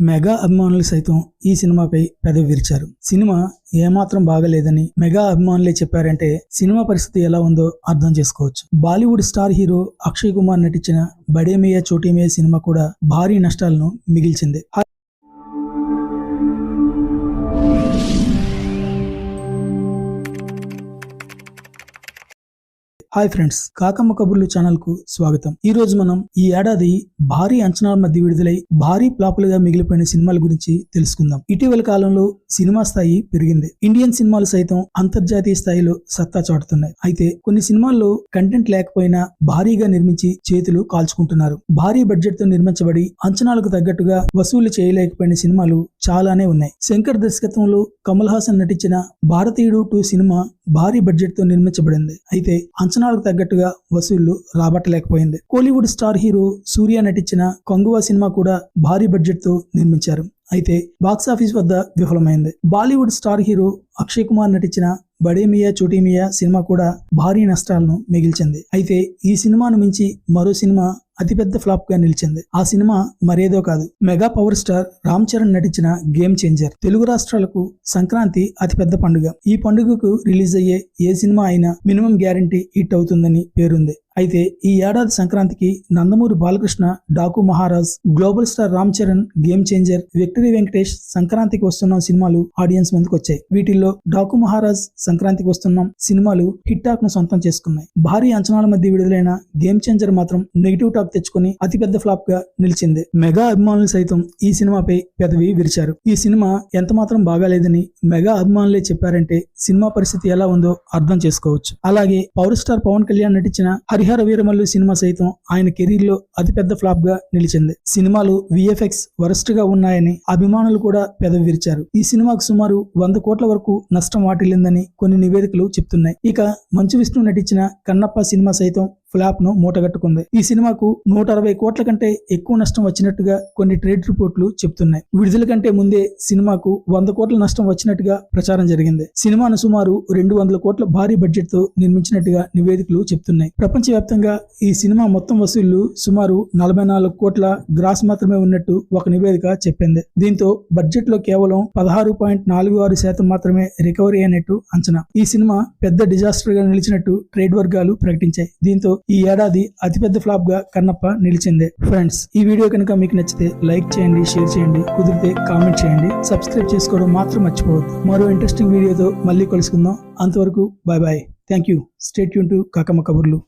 Mega అభిమానులు సైతం ఈ సినిమాపై పెదవి విరిచారు. సినిమా ఏమాత్రం బాగలేదని మెగా అభిమానులే చెప్పారంటే సినిమా పరిస్థితి ఎలా ఉందో అర్థం చేసుకోవచ్చు. Bollywood star hero Akshay Kumar నటించిన బడేమియా చోటీమియా సినిమా కూడా భారీ నష్టాలను మిగిల్చింది. హాయ్ ఫ్రెండ్స్ కాకమ్మ కబుర్లు ఛానల్కు స్వాగతం. ఈ రోజు మనం ఈ ఏడాది భారీ అంచనాల మధ్య విడుదలై భారీ ఫ్లాపులుగా మిగిలిపోయిన సినిమాల గురించి తెలుసుకుందాం. ఇటీవల కాలంలో సినిమా స్థాయి పెరిగింది. ఇండియన్ సినిమాలు సైతం అంతర్జాతీయ స్థాయిలో సత్తా చాటుతున్నాయి. అయితే కొన్ని సినిమాల్లో కంటెంట్ లేకపోయినా భారీగా నిర్మించి చేతులు కాల్చుకుంటున్నారు. భారీ బడ్జెట్తో నిర్మించబడి అంచనాలకు తగ్గట్టుగా వసూలు చేయలేకపోయిన సినిమాలు చాలానే ఉన్నాయి. శంకర్ దర్శకత్వంలో కమల్ హాసన్ నటించిన భారతీయుడు టూ సినిమా భారీ బడ్జెట్తో నిర్మించబడింది. అయితే అంచనా అంచనాలకు తగ్గట్టుగా వసూళ్ళు రాబట్టలేకపోయింది. కోలీవుడ్ స్టార్ హీరో సూర్య నటించిన కొంగువా సినిమా కూడా భారీ బడ్జెట్తో నిర్మించారు. అయితే బాక్సాఫీస్ వద్ద విఫలమైంది. Bollywood star hero Akshay Kumar నటించిన బడేమియా చోటీమియా సినిమా కూడా భారీ నష్టాలను మిగిల్చింది. అయితే ఈ సినిమాను మించి మరో సినిమా అతిపెద్ద ఫ్లాప్గా నిలిచింది. ఆ సినిమా మరేదో కాదు. Mega power star Ram Charan నటించిన గేమ్ చేంజర్. తెలుగు రాష్ట్రాలకు సంక్రాంతి అతిపెద్ద పండుగ. ఈ పండుగకు రిలీజ్ అయ్యే ఏ సినిమా అయినా మినిమం గ్యారంటీ హిట్ అవుతుందని పేరుంది. అయితే ఈ ఏడాది సంక్రాంతికి Nandamuri Balakrishna Daaku Maharaj global star Ram Charan game changer victory Venkatesh సంక్రాంతికి వస్తున్న సినిమాలు ఆడియన్స్ ముందుకు వచ్చాయి. వీటిల్లో డాకు మహారాజ్ సంక్రాంతికి వస్తున్నాం సినిమాలు హిట్ టాక్ను సొంతం చేసుకున్నాయి. భారీ అంచనాల మధ్య విడుదలైన గేమ్ చేంజర్ మాత్రం నెగిటివ్ టాక్ తెచ్చుకుని అతిపెద్ద ఫ్లాప్గా నిలిచింది. మెగా అభిమానులు సైతం ఈ సినిమాపై పెదవి విరిచారు. ఈ సినిమా ఎంత మాత్రం బాగాలేదని మెగా అభిమానులే చెప్పారంటే సినిమా పరిస్థితి ఎలా ఉందో అర్థం చేసుకోవచ్చు. అలాగే పవర్ స్టార్ పవన్ కళ్యాణ్ నటించిన హరి హరిహర వీరమల్లు సినిమా సైతం ఆయన కెరీర్లో అతిపెద్ద ఫ్లాప్గా నిలిచింది. సినిమాలు విఎఫ్ఎక్స్ వరస్ట్గా ఉన్నాయని అభిమానులు కూడా పెదవి విరిచారు. ఈ సినిమాకు సుమారు వంద కోట్ల వరకు నష్టం వాటిల్లిందని కొన్ని నివేదికలు చెప్తున్నాయి. ఇక మంచు విష్ణు నటించిన కన్నప్ప సినిమా సైతం ఫ్లాప్ను మూటగట్టుకుంది. ఈ సినిమాకు నూట అరవై కోట్ల కంటే ఎక్కువ నష్టం వచ్చినట్టుగా కొన్ని ట్రేడ్ రిపోర్ట్లు చెప్తున్నాయి. విడుదల కంటే ముందే సినిమాకు వంద కోట్ల నష్టం వచ్చినట్టుగా ప్రచారం జరిగింది. సినిమాను సుమారు రెండు వందల కోట్ల భారీ బడ్జెట్తో నిర్మించినట్టుగా నివేదికలు చెప్తున్నాయి. ప్రపంచవ్యాప్తంగా ఈ సినిమా మొత్తం వసూళ్ళు సుమారు నలభై నాలుగు కోట్ల గ్రాస్ మాత్రమే ఉన్నట్టు ఒక నివేదిక చెప్పింది. దీంతో బడ్జెట్లో కేవలం పదహారు పాయింట్ నాలుగు ఆరు శాతం మాత్రమే రికవరీ అయినట్టు అంచనా. ఈ సినిమా పెద్ద డిజాస్టర్గా నిలిచినట్టు ట్రేడ్ వర్గాలు ప్రకటించాయి. దీంతో ఈ ఏడాది అతిపెద్ద ఫ్లాప్గా కన్నప్ప నిలిచింది. ఫ్రెండ్స్ ఈ వీడియో కనుక మీకు నచ్చితే లైక్ చేయండి షేర్ చేయండి కుదిరితే కామెంట్ చేయండి సబ్స్క్రైబ్ చేసుకోవడం మాత్రం మర్చిపోవద్దు. మరో ఇంట్రెస్టింగ్ వీడియోతో మళ్ళీ కలుసుకుందాం. అంతవరకు bye bye thank you. Stay tuned కాకమ్మ కబుర్లు.